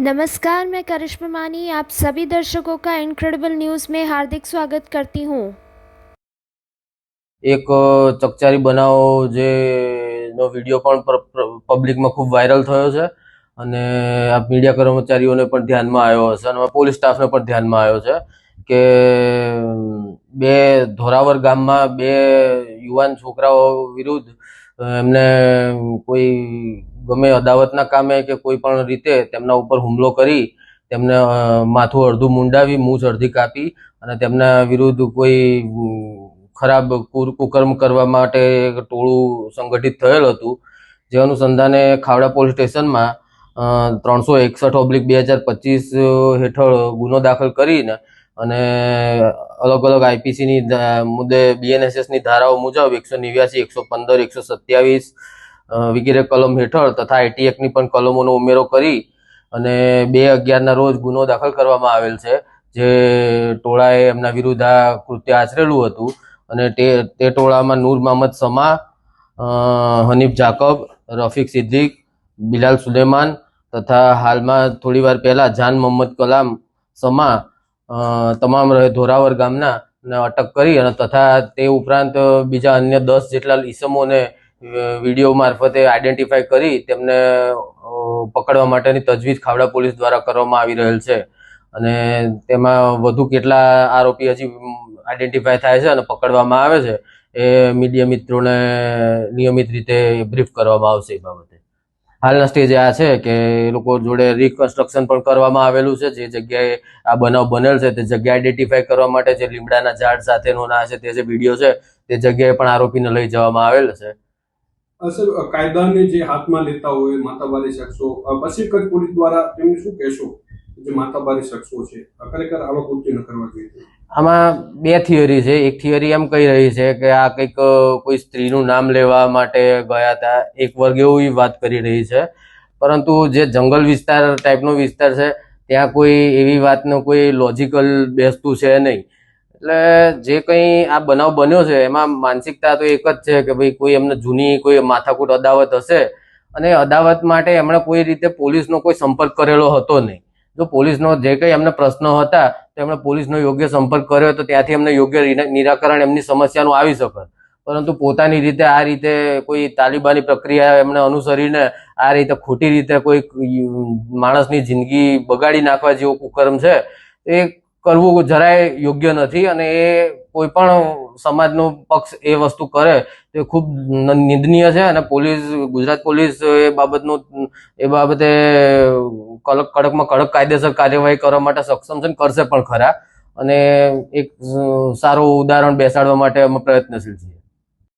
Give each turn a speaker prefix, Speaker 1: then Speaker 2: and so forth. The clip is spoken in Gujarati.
Speaker 1: नमस्कार मैं करिश्मा मानी आप सभी दर्शकों का इनक्रेडिबल न्यूज़ में हार्दिक स्वागत करती हूँ
Speaker 2: એક અ, ચકચારી બનાવ જે નો વિડીયો પણ પર- પર- પબ્લિકમાં ખૂબ વાયરલ થયો છે અને આ મીડિયા કર્મચારીઓને પણ ધ્યાનમાં આવ્યો હશે અને પોલીસ સ્ટાફને પણ ધ્યાનમાં આવ્યો છે કે અમ, બે ધોરાવર ગામમાં બે યુવાન છોકરાઓ વિરુદ્ધ અ, એમને કોઈ ગમે અદાવતના કામે કે કોઈ પણ રીતે તેમના ઉપર હુમલો કરી તેમને માથું અડધું મુંડાવી, મૂછ અડધી કાપી અને તેમના વિરુદ્ધ કોઈ ખરાબ કુર- કુકર્મ કરવા માટે એક ટોળું સંગઠિત થયેલ હતું. જે અનુસંધાને ખાવડા પોલીસ સ્ટેશનમાં ત્રણસો એકસઠ ઓબ્લિક બે હજાર પચીસ હેઠળ ગુનો દાખલ કરીને અને અલગ અલગ આઈપીસીની મુદ્દે બીએનએસએસની ધારાઓ મુજબ એકસો નેવ્યાસી, એકસો પંદર, એકસો સત્યાવીસ વગેરે કલમ હેઠળ તથા આઈટી એક્ટની પણ કલમોનો ઉમેરો કરી અને બે અગિયારના રોજ ગુનો દાખલ કરવામાં આવેલ છે, જે ટોળાએ એમના વિરુદ્ધ આ કૃત્ય આચરેલું હતું અને તે તે ટોળામાં નૂર મહમદ સમા હનીફ જાકબ, રફીક સિદ્દીક, બિલાલ સુલેમાન તથા હાલમાં થોડી વાર પહેલા જાન મોહમ્મદ કલામ સમા તમામ ધોરાવર ગામના અટક કરી અને તથા તે ઉપરાંત બીજા અન્ય દસ જેટલા ઈસમોને વીડિયો મારફતે આઈડેન્ટિફાઈ કરી તેમને પકડવા માટેની તજવીજ ખાવડા પોલીસ દ્વારા કરવામાં આવી રહેલ છે. અને તેમાં વધુ કેટલા આરોપી હજી આઈડેન્ટિફાય થાય છે અને પકડવામાં આવે છે એ મીડિયા મિત્રોને નિયમિત રીતે બ્રીફ કરવામાં આવશે એ બાબતે. હાલના સ્ટેજે આ છે કે એ લોકો જોડે રિકન્સ્ટ્રક્શન પણ કરવામાં આવેલું છે. જે જગ્યાએ આ બનાવ બનેલ છે તે જગ્યા આઈડેન્ટિફાઈ કરવા માટે જે લીમડાના ઝાડ સાથેનો ના છે તે જે વીડિયો છે તે જગ્યાએ પણ આરોપીને લઈ જવામાં આવેલ છે.
Speaker 3: સર કાયદાને જે હાથમાં લેતા હોય માતાબારી શખ્સો પછી કચ્છ પોલીસ દ્વારા તેમને શું કહેશો? જે માતાબારી શખ્સો છે ખરેખર આવા કૃત્ય ન કરવા જોઈએ.
Speaker 2: આમાં બે થિયરી છે. એક થિયરી એમ કહી રહી છે કે આ કંઈક કોઈ સ્ત્રીનું નામ લેવા માટે ગયા હતા. એક વર્ગ એવી વાત કરી રહી છે. પરંતુ જે જંગલ વિસ્તાર ટાઈપનો વિસ્તાર છે, ત્યાં કોઈ એવી વાતનું કોઈ લોજિકલ બેસતું છે નહીં. એટલે જે કંઈ આ બનાવ બન્યો છે, એમાં માનસિકતા તો એક જ છે કે ભાઈ કોઈ એમને જૂની કોઈ માથાકૂટ અદાવત હશે. અને અદાવત માટે એમણે કોઈ રીતે પોલીસનો કોઈ સંપર્ક કરેલો હતો નહીં. જો પોલીસનો જે કંઈ એમને પ્રશ્નો હતા, તો એમણે પોલીસનો યોગ્ય સંપર્ક કર્યો તો ત્યાંથી એમને યોગ્ય નિરાકરણ એમની સમસ્યાનું આવી શકે. પરંતુ પોતાની રીતે આ રીતે કોઈ તાલિબાની પ્રક્રિયા એમને અનુસરીને આ રીતે ખોટી રીતે કોઈ માણસની જિંદગી બગાડી નાખવા જેવો કુકર્મ છે, એ કરવું જરાય યોગ્ય નથી અને એ કોઈ પણ સમાજનો પક્ષ એ વસ્તુ કરે, તો ખૂબ નિંદનીય છે અને પોલીસ, ગુજરાત પોલીસ એ બાબતનું, એ બાબતે કડકમાં કડક કાયદેસર કાર્યવાહી કરવા માટે સક્ષમ છે કરશે પણ ખરા. અને એક સારું ઉદાહરણ બેસાડવા માટે અમે પ્રયત્નશીલ છીએ.